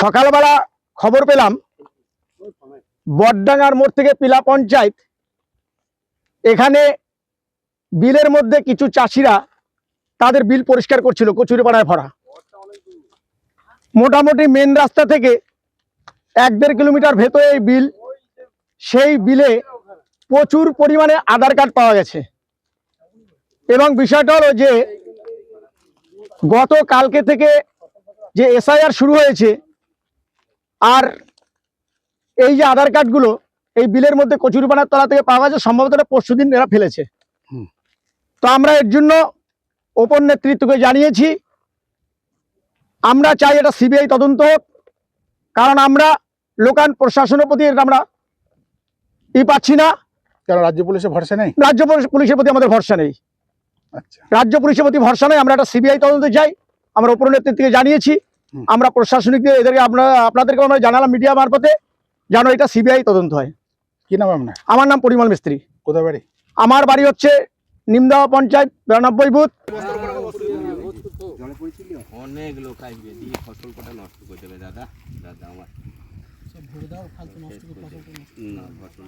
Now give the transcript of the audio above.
সকালবেলা খবর পেলাম, বটডাঙ্গার মোড় থেকে পিলা পঞ্চায়েত, এখানে বিলের মধ্যে কিছু চাষিরা তাদের বিল পরিষ্কার করছিল, কচুরিপাড়ায় ভরা। মোটামুটি মেন রাস্তা থেকে এক দেড় কিলোমিটার ভেতরে এই বিল, সেই বিলে প্রচুর পরিমাণে আধার কার্ড পাওয়া গেছে। এবং বিষয়টা হলো যে গত কালকে থেকে যে এসআইআর শুরু হয়েছে আর এই যে আধার কার্ডগুলো এই বিলের মধ্যে কচুরিপানার তলা থেকে পাওয়া গেছে সম্ভবত পরশু দিন এরা ফেলেছে। তো আমরা এর জন্য ওপর নেতৃত্বকে জানিয়েছি আমরা চাই এটা সিবিআই তদন্ত হোক কারণ আমরা লোকাল প্রশাসনের প্রতি এটা আমরা ই পাচ্ছি না। কেন রাজ্য পুলিশে ভরসা নেই? রাজ্য পুলিশ- পুলিশের প্রতি আমাদের ভরসা নেই। আচ্ছা। রাজ্য পুলিশের প্রতি ভরসা নেই আমরা একটা সিবিআই তদন্ত চাই। আমরা উপর নেতৃত্বকে জানিয়েছি আমরা প্রশাসনিক এদেরকে আমরা আপনাদেরকে আমরা জানালাম মিডিয়া মারফতে যেন এটা সিবিআই তদন্ত হয়। কি নাম আপনার? আমার নাম পরিমল মিস্ত্রি। কোথায় বাড়ি? আমার বাড়ি হচ্ছে নিমদাওয়া পঞ্চায়েত বিরানব্বই বুথ। অনেক লোক আসবে দিয়ে ফসল কটা নষ্ট করে দেবে দাদা। দাদা আমার না ফসল